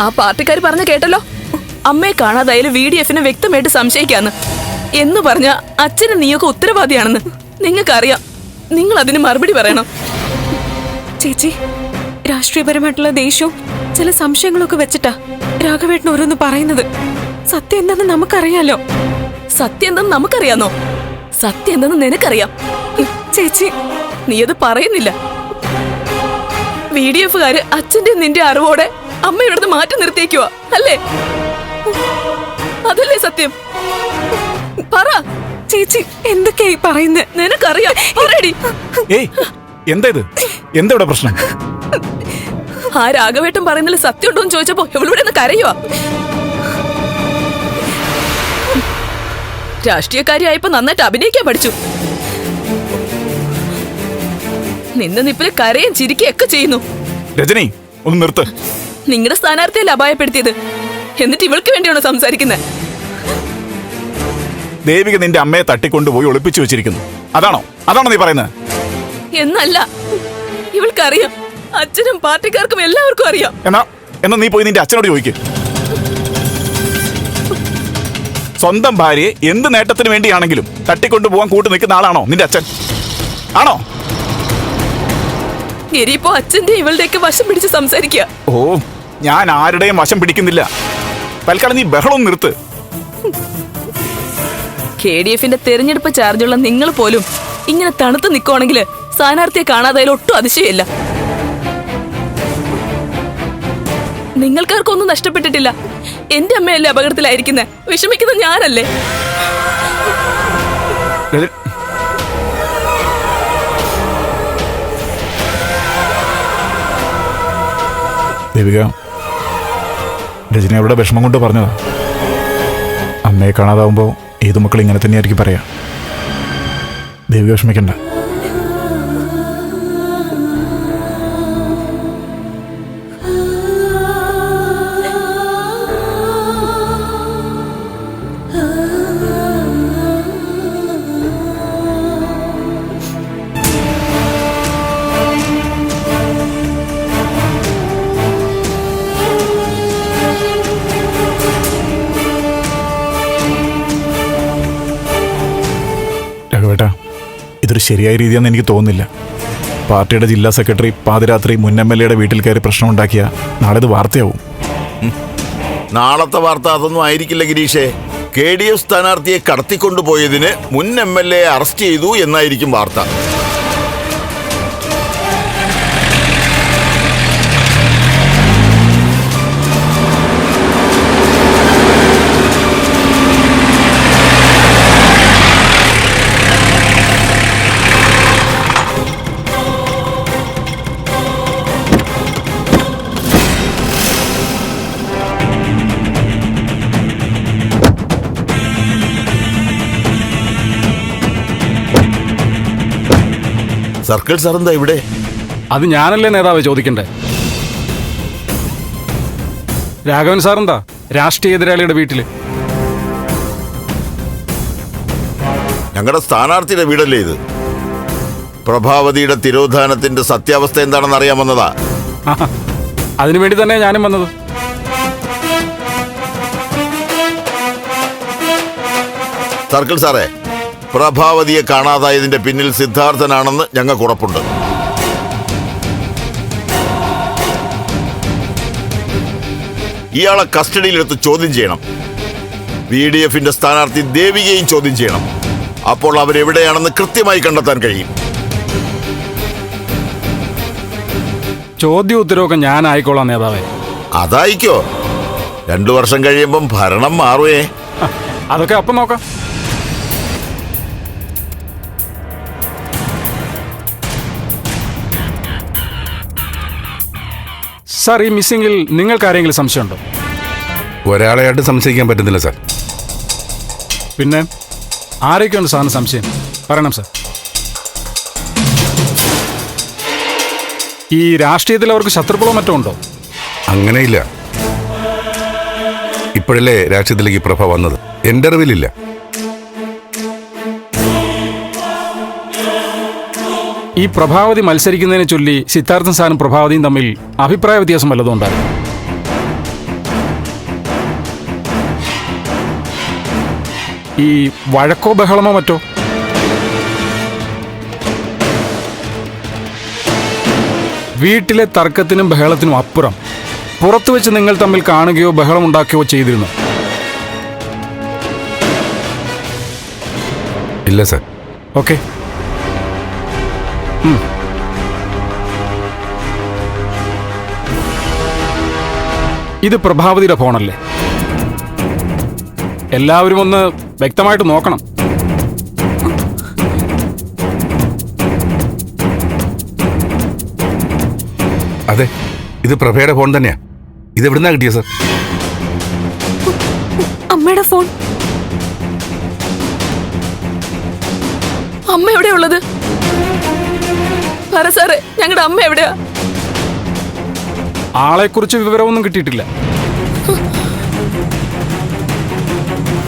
ആ പാർട്ടിക്കാർ പറഞ്ഞ കേട്ടല്ലോ. അമ്മയെ കാണാതായാലും വി ഡി എഫിനെ വ്യക്തമായിട്ട് സംശയിക്കാന്ന്. എന്ന് പറഞ്ഞ അച്ഛനും നീയൊക്കെ ഉത്തരവാദിയാണെന്ന് നിങ്ങൾക്കറിയാം. നിങ്ങൾ അതിന് മറുപടി പറയണം. ചേച്ചി രാഷ്ട്രീയപരമായിട്ടുള്ള ദേഷ്യവും ചില സംശയങ്ങളൊക്കെ വെച്ചിട്ടാ രാഘവേട്ടൻ ഓരോന്ന് പറയുന്നത്. സത്യം എന്താന്ന് നമുക്കറിയാലോ. സത്യം എന്തെന്ന് നമുക്കറിയാന്നോ? സത്യം എന്തെന്ന് നിനക്കറിയാം. ചേച്ചി. നീ അത് പറയുന്നില്ല. വി ഡി എഫുകാര് അച്ഛന്റെ നിന്റെ അറിവോടെ അമ്മ ഇവിടുന്ന് മാറ്റി നിർത്തിയേക്കുവാ. അല്ലേ? അതല്ലേ സത്യം? പറ. ചേച്ചി എന്തൊക്കെയായി പറയുന്നത് നിനക്കറിയാം. പറയടി. ഏയ് എന്താ ഇത് എന്താ ഇവിടെ പ്രശ്നം? ആ രാഘവേട്ടൻ പറയുന്നതിൽ സത്യം ഉണ്ടോ എന്ന് ചോദിച്ചപ്പോ ഇവളിവിടെ നിന്ന് കരയുവാ. രാഷ്ട്രീയക്കാരിയായപ്പോ നന്നായിട്ട് അഭിനയിക്കാൻ പഠിച്ചു. നിന്ന് നിപ്പിൽ കരയും ചിരിക്കുകയൊക്കെ ചെയ്യുന്നു. രജനി ഒന്ന് നിർത്ത്. നിങ്ങളുടെ സ്ഥാനാർത്ഥിയല്ല അപായപ്പെടുത്തിയത്? എന്നിട്ട് ഇവൾക്ക് വേണ്ടിയാണോ സംസാരിക്കുന്നത് ദേവിക നിന്റെ അമ്മയെ തട്ടിക്കൊണ്ടുപോയി ഒളിപ്പിച്ചു വെച്ചിരിക്കുന്നു. അതാണോ? അതാണോ നീ പറയുന്നത് എന്നല്ല. ഇവൾക്കറിയാം. അച്ഛനും പാർട്ടിക്കാർക്കും എല്ലാവർക്കും അറിയാം. എന്നാ എന്നാ നീ പോയി നിന്റെ അച്ഛനോട് ചോദിക്കും. സ്വന്തം ഭാര്യയെ എന്ത് നേട്ടത്തിന് വേണ്ടിയാണെങ്കിലും തട്ടിക്കൊണ്ടുപോകാൻ കൂട്ടു നിൽക്കുന്ന ആളാണോ നിന്റെ അച്ഛൻ? ആണോ? ഇനിയിപ്പോ അച്ഛന്റെ ഇവളുടെയൊക്കെ വശം പിടിച്ച് സംസാരിക്കുക ഓ ഞാൻ ആരുടെയും വശം പിടിക്കുന്നില്ല. തൽക്കാലം നീ ബഹളം നിർത്ത്. കെ ഡി എഫിന്റെ തെരഞ്ഞെടുപ്പ് ചാർജുള്ള നിങ്ങൾ പോലും ഇങ്ങനെ തണുത്ത് നിൽക്കുവാണെങ്കിൽ സ്ഥാനാർത്ഥിയെ കാണാതായാലും ഒട്ടും അതിശയമില്ല. നിങ്ങൾക്കാർക്കൊന്നും നഷ്ടപ്പെട്ടിട്ടില്ല. എന്റെ അമ്മയല്ലേ അപകടത്തിലായിരിക്കുന്നത് വിഷമിക്കുന്ന ഞാനല്ലേ? ദേവിക രജനി അവരുടെ വിഷമം കൊണ്ട് പറഞ്ഞതാ. അമ്മയെ കാണാതാവുമ്പോൾ ഏത് മക്കൾ ഇങ്ങനെ തന്നെയായിരിക്കും പറയാ. ദേവി വിഷമിക്കണ്ട. ഇതൊരു ശരിയായ രീതിയാണെന്ന് എനിക്ക് തോന്നുന്നില്ല. പാർട്ടിയുടെ ജില്ലാ സെക്രട്ടറി പാതിരാത്രി മുൻ എം എൽ എയുടെ വീട്ടിൽ കയറി പ്രശ്നം ഉണ്ടാക്കിയ നാളെ ഇത് വാർത്തയാവും. നാളത്തെ വാർത്ത അതൊന്നും ആയിരിക്കില്ല ഗിരീഷേ. കെ ഡി എഫ് സ്ഥാനാർത്ഥിയെ കടത്തിക്കൊണ്ടുപോയതിന് മുൻ എം എൽ എ അറസ്റ്റ് ചെയ്തു എന്നായിരിക്കും വാർത്ത. സർക്കിൾ സാർ എന്താ ഇവിടെ? അത് ഞാനല്ലേ നേതാവ് ചോദിക്കണ്ടേ? രാഘവൻ സാറെന്താ രാഷ്ട്രീയ എതിരാളിയുടെ വീട്ടിൽ. ഞങ്ങളുടെ സ്ഥാനാർത്ഥിയുടെ വീടല്ലേ ഇത്? പ്രഭാവതിയുടെ തിരോധാനത്തിന്റെ സത്യാവസ്ഥ എന്താണെന്ന് അറിയാൻ വന്നതാ. അതിനുവേണ്ടി തന്നെ ഞാനും വന്നത്. സർക്കിൾ സാറേ പ്രഭാവതിയെ കാണാതായതിന്റെ പിന്നിൽ സിദ്ധാർത്ഥനാണെന്ന് ഞങ്ങൾക്ക് ഉറപ്പുണ്ട്. ഇയാളെ കസ്റ്റഡിയിലെടുത്ത് ചോദ്യം ചെയ്യണം. വി ഡി എഫിന്റെ സ്ഥാനാർത്ഥി ദേവികയും ചോദ്യം ചെയ്യണം. അപ്പോൾ അവരെവിടെയാണെന്ന് കൃത്യമായി കണ്ടെത്താൻ കഴിയും. ചോദ്യ ഉത്തരവൊക്കെ ഞാൻ ആയിക്കോളാം നേതാവേ. അതായിക്കോ. രണ്ടു വർഷം കഴിയുമ്പം ഭരണം മാറുവേ. അതൊക്കെ അപ്പം നോക്കാം. സാർ ഈ മിസ്സിംഗിൽ നിങ്ങൾക്ക് ആരെങ്കിലും സംശയമുണ്ടോ? ഒരാളെയായിട്ട് സംശയിക്കാൻ പറ്റുന്നില്ല സാർ. പിന്നെ ആരൊക്കെയുണ്ട് സാറിന് സംശയം? പറയണം സാർ. ഈ രാഷ്ട്രീയത്തിൽ അവർക്ക് ശത്രുക്കളോ മറ്റോ ഉണ്ടോ? അങ്ങനെയില്ല. ഇപ്പോഴല്ലേ രാഷ്ട്രീയത്തിലേക്ക് പ്രഭ വന്നത്. എന്റെ അറിവിലില്ല. ഈ പ്രഭാവതി മത്സരിക്കുന്നതിനെ ചൊല്ലി സിദ്ധാർത്ഥൻ സാറും പ്രഭാവതിയും തമ്മിൽ അഭിപ്രായ വ്യത്യാസം വല്ലതും ഉണ്ടായിരുന്നു ഈ വഴക്കോ ബഹളമോ മറ്റോ? വീട്ടിലെ തർക്കത്തിനും ബഹളത്തിനും അപ്പുറം. പുറത്തു വെച്ച് നിങ്ങൾ തമ്മിൽ കാണുകയോ ബഹളം ഉണ്ടാക്കുകയോ ചെയ്തിരുന്നു? ഇല്ല സർ. ഓക്കെ. ഇത് പ്രഭാവതിയുടെ ഫോണല്ലേ? എല്ലാവരും ഒന്ന് വ്യക്തമായിട്ട് നോക്കണം. അതെ ഇത് പ്രഭയുടെ ഫോൺ തന്നെയാ. ഇത് എവിടുന്നാ കിട്ടിയ സർ? അമ്മയുടെ ഫോൺ. അമ്മ എവിടെയുള്ളത് ഉള്ളത്? സാറേ ഞങ്ങളുടെ അമ്മ എവിടെയാ? ആളെക്കുറിച്ച് വിവരമൊന്നും കിട്ടിയിട്ടില്ല.